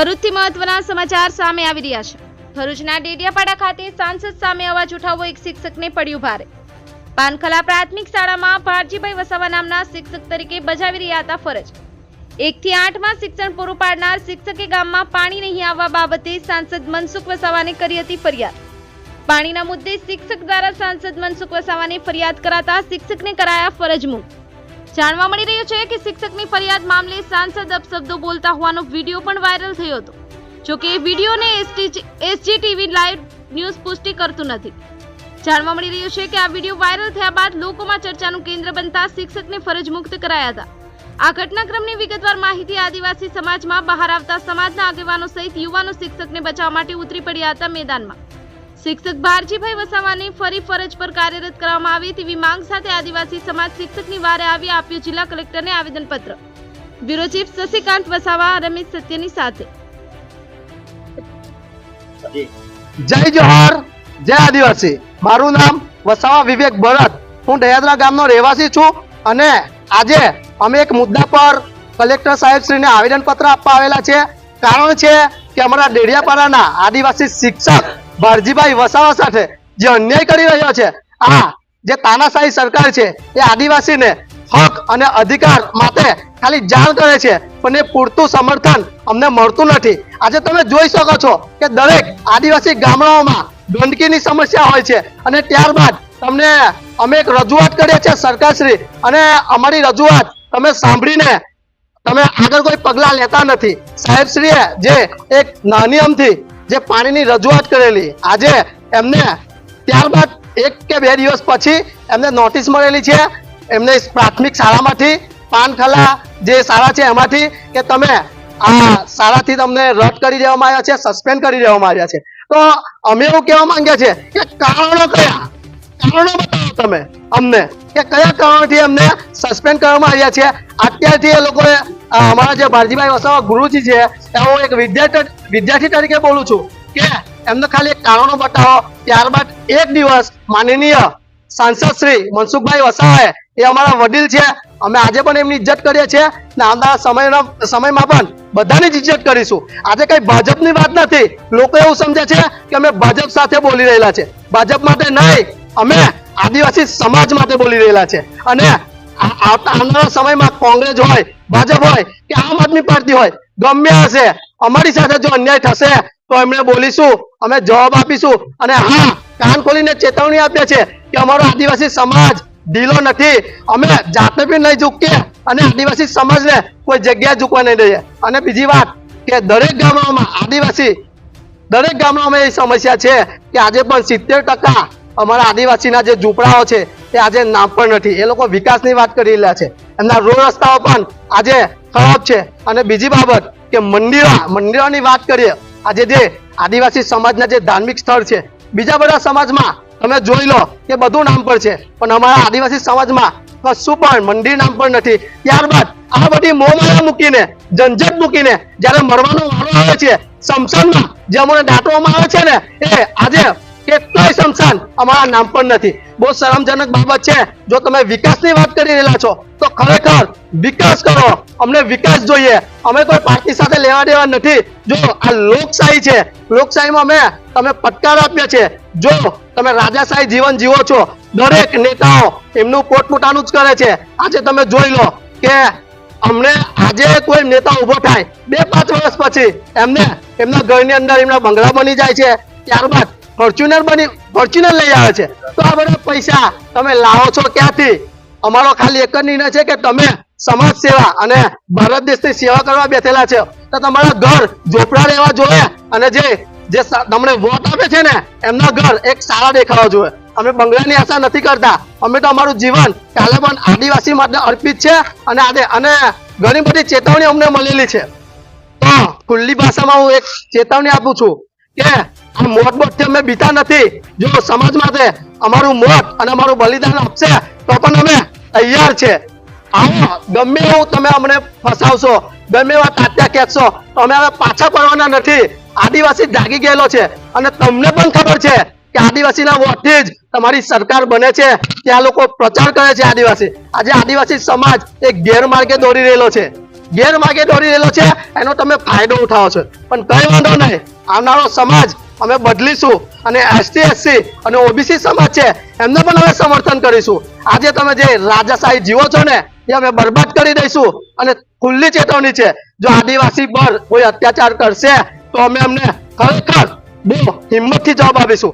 ભરૂચથી મહત્વના સમાચાર સામે આવી રહ્યા છે. ભરૂચના ડેડિયાપાડા ખાતે સાંસદ સામે અવાજ ઉઠાવવો એક શિક્ષકને પડ્યું ભારે. પાનખલા પ્રાથમિક શાળામાં ભારજીભાઈ વસાવા નામના શિક્ષક તરીકે બજાવી રહ્યા હતા ફરજ. એકથી આઠમાં શિક્ષણ પૂરું પાડનાર શિક્ષકે ગામમાં પાણી નહીં આવવા બાબતે સાંસદ મનસુખ વસાવાને કરી હતી ફરિયાદ. પાણીના મુદ્દે શિક્ષક દ્વારા સાંસદ મનસુખ વસાવાને ફરિયાદ કરાતા શિક્ષકને કરાયા ફરજ મુક્ત જાણવા મળી રહ્યું છે કે શિક્ષકની ફરિયાદ મામલે સાંસદ અપશબ્દો બોલતા હોવાનો વીડિયો પણ વાયરલ થયો હતો. જો કે એ વિડીયોને એસજીટીવી લાઈવ ન્યૂઝ પુષ્ટિ કરતું નથી. જાણવા મળી રહ્યું છે કે આ વીડિયો વાયરલ થયા બાદ લોકોમાં ચર્ચાનું કેન્દ્ર બનતા શિક્ષકને ફરજ મુક્ત કરાયા હતા. આ ઘટનાક્રમની વિગતવાર માહિતી આદિવાસી સમાજમાં બહાર આવતા સમાજના આગેવાનો સહિત યુવાનો શિક્ષકને બચાવવા માટે ઉતરી પડ્યા હતા મેદાનમાં. શિક્ષક ભારજીભાઈ વસાવાને ફરી ફરજ પર કાર્યરત કરવામાં આવે તેવી માંગ સાથે આદિવાસી સમાજ શિક્ષકની વારે આવી આપ્યું જિલ્લા કલેક્ટરને આવેદનપત્ર. બ્યુરો ચીફ શશિકાંત વસાવા, રમેશ સત્યની સાથે. જય જોહર, જય આદિવાસી. મારું નામ વસાવા વિવેક ભરત હું દયાદરા ગામનો રહેવાસી છું અને આજે અમે એક મુદ્દા પર કલેક્ટર સાહેબ શ્રીને આવેદનપત્ર આપવા આવેલા છે. કારણ છે કે અમારા ડેડિયાપાડાના આદિવાસી શિક્ષક ભારજીભાઈ વસાવા સાથે જે અન્યાય કરી રહ્યો છે આ જે તાનાશાહી સરકાર છે એ આદિવાસીને હક. અને અધિકાર માટે ખાલી જાણ કરે છે પણ એ પૂરતું સમર્થન અમને મળતું નથી. આજે તમે જોઈ શકો છો કે દરેક આદિવાસી ગામડાઓમાં ગંદકીની સમસ્યા હોય છે અને ત્યારબાદ તમને અમે એક રજૂઆત કરીએ છીએ સરકારશ્રી અને અમારી રજૂઆત તમે સાંભળીને તમે આગળ કોઈ પગલાં લેતા નથી. સાહેબશ્રીએ જે એક નાની અમથી જે પાણીની રજૂઆત કરેલી, આજે એમને ત્યારબાદ એક કે બે દિવસ પછી એમને નોટિસ મળેલી છે, એમને પ્રાથમિક શાળામાંથી પાનખલા જે શાળા છે એમાંથી કે તમે આ શાળાથી તમને રદ કરી દેવામાં આવ્યા છે સસ્પેન્ડ કરી દેવામાં આવ્યા છે. તો અમે એવું કહેવા માંગીએ છીએ કે કારણો કયા? કારણો બતાવો તમે અમને કે કયા કારણોથી અમને સસ્પેન્ડ કરવામાં આવ્યા છે? અત્યારથી એ લોકોએ અમારા જે ભારજીભાઈ વસાવા ગુરુજી છે હું એક વિદ્યાર્થી વિદ્યાર્થી તરીકે બોલું છું કે એમને ખાલી કારણો બતાવો. ત્યારબાદ એક દિવસ માનનીય સાંસદ શ્રી મનસુખભાઈ વસાવાએ, એ અમારા વડીલ છે, અમે આજે પણ એમની ઇજ્જત કરીએ છીએ ને આવનારા સમયના, સમયમાં પણ બધાની જ ઇજ્જત કરીશું. આજે કઈ ભાજપની વાત નથી. લોકો એવું સમજે છે કે અમે ભાજપ સાથે બોલી રહેલા છે. ભાજપ માટે નહીં અમે આદિવાસી સમાજ માટે બોલી રહેલા છે. અને આવતા આવનારા સમયમાં કોંગ્રેસ હોય ભાજપ હોય કે આમ આદમી પાર્ટી હોય ગમે હશે. અમારી સાથે જો અન્યાય થશે તો એમને બોલીશું અમે જવાબ આપીશું. અને હા કાન ખોલીને ચેતવણી આપીએ છે કે અમારો આદિવાસી સમાજ ઢીલો નથી. અમે જાતે બી નહીં ઝૂકીએ અને આદિવાસી સમાજને કોઈ જગ્યાએ ઝૂકવા નહીં દઈએ. અને બીજી વાત કે દરેક ગામડાઓમાં આદિવાસી દરેક ગામડાઓમાં એ સમસ્યા છે કે આજે પણ સિત્તેર ટકા અમારા આદિવાસીના જે ઝૂંપડાઓ છે, એ આજે નામ પણ નથી. એ લોકો વિકાસની વાત કરી રહ્યા છે. એમના રોડ રસ્તાઓ પણ આજે ખરાબ છે. અને બીજી બાબત કે મંદિરો, મંદિરોની વાત કરીએ, આજે જે આદિવાસી સમાજના જે ધાર્મિક સ્થળ છે, બીજા બધા સમાજમાં તમે જોઈ લો કે બધું નામ પર છે. પણ અમારા આદિવાસી સમાજમાં કશું પણ મંદિર નામ પણ નથી. ત્યારબાદ આ બધી મોહમાયા મૂકીને ઝંઝટ મૂકીને જ્યારે મરવાનો વારો આવે છે સમસનમાં જે અમને દાંટવામાં આવે છે ને, એ આજે કેટલાય શમશાન અમારા નામ પણ નથી. બહુ શરમજનક બાબત છે. જો તમે વિકાસની વાત કરી રહેલા છો તો ખરેખર વિકાસ કરો. અમને વિકાસ જોઈએ. અમે કોઈ પાર્ટી સાથે લેવા દેવા નથી. જો આ લોકશાહી છે લોકશાહીમાં અમે તમે પડકાર આપ્યા છે. જો તમે રાજાશાહી જીવન જીવો છો દરેક નેતાઓ એમનું પોતપોતાનું જ કરે છે. આજે તમે જોઈ લો કે અમને આજે કોઈ નેતા ઊભો થાય બે પાંચ વર્ષ પછી એમને એમના ઘરની અંદર એમના બંગલા બની જાય છે. ત્યારબાદ ફોર્ચ્યુનર બની ફોર્ચ્યુનર લઈ આવે છે. તો આ બધા પૈસા તમે લાવો છો ક્યાંથી? અમારો ખાલી એક જ નિર્ણય છે કે તમે સમાજ સેવા અને ભારત દેશની સેવા કરવા બેઠેલા છે. તો તમારા ઘર ઝોપડા રહેવા જોઈએ અને જે જે તમને વોટ આપે છે ને, એમના ઘર એક સારા દેખાવા જોઈએ. અમે બંગલાની આશા નથી કરતા. અમે તો અમારું જીવન કાલે પણ આદિવાસી માટે અર્પિત છે અને આદે અને ઘણી બધી ચેતવણી અમને મળેલી છે. તો ખુલ્લી ભાષામાં હું એક ચેતવણી આપું છું કે આ મોત અમે બીતા નથી. જો સમાજ માટે અમારું મોત અને અમારું બલિદાન આપશે, તો પણ અમે તૈયાર છે. આવો, ગમે એવું તમે અમને ફસાવશો, ગમે એવા તાત્યા કહેશો તો અમે હવે પાછા પડવાના નથી. આદિવાસી જાગી ગયેલો છે. અને તમને પણ ખબર છે કે આદિવાસીના વોટથી જ તમારી સરકાર બને છે. ત્યાં લોકો પ્રચાર કરે છે આદિવાસી. આજે આદિવાસી સમાજ એ ગેરમાર્ગે દોરી રહેલો છે. ગેરમાર્ગે દોરી રહેલો છે, એનો તમે ફાયદો ઉઠાવો છો. પણ કઈ વાંધો નહીં. આવનારો સમાજ અમે બદલીશું અને એસટી એસસી અને ઓબીસી સમાજ છે, એમને પણ અમે સમર્થન કરીશું. આજે તમે જે રાજાશાહી જીવો છો ને, એ અમે બરબાદ કરી દઈશું અને ખુલ્લી ચેતવણી છે, જો આદિવાસી પર કોઈ અત્યાચાર કરશે, તો અમે અમને ખરેખર બહુ હિંમતથી જવાબ આપીશું.